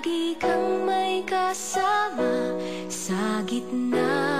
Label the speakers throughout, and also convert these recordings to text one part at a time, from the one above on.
Speaker 1: lagi kang may kasama sa gitna.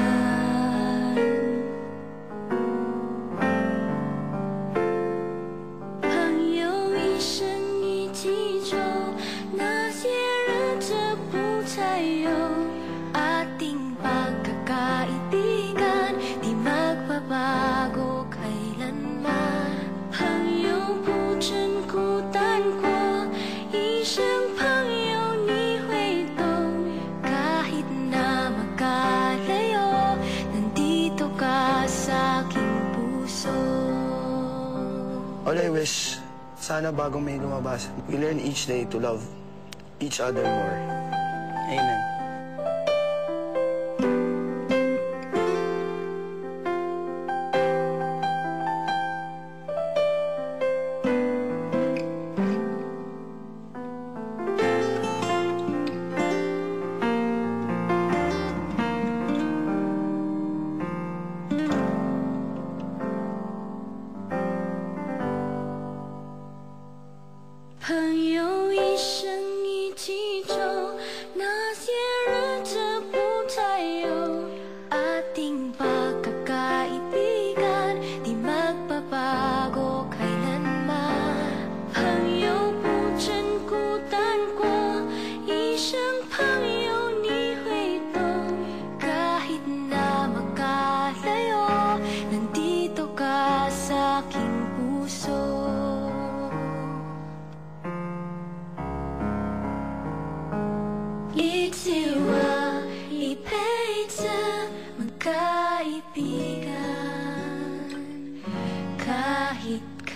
Speaker 2: All I wish, sana bagong may lumabas, we learn each day to love each other more. Amen.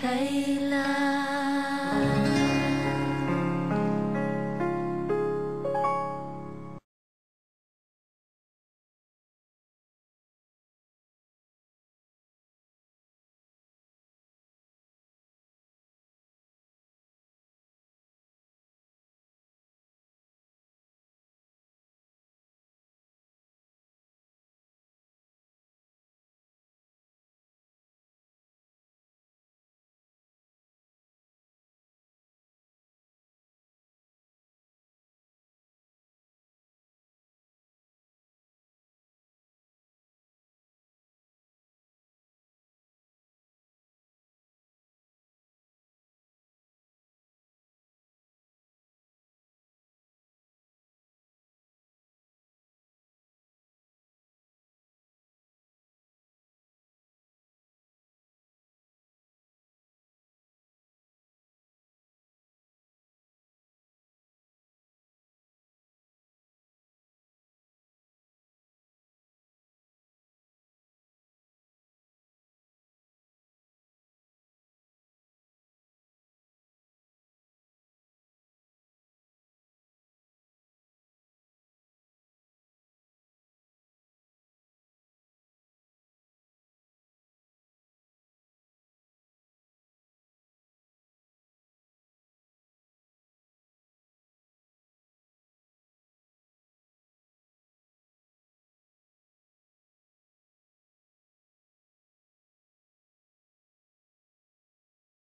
Speaker 1: 可以啦。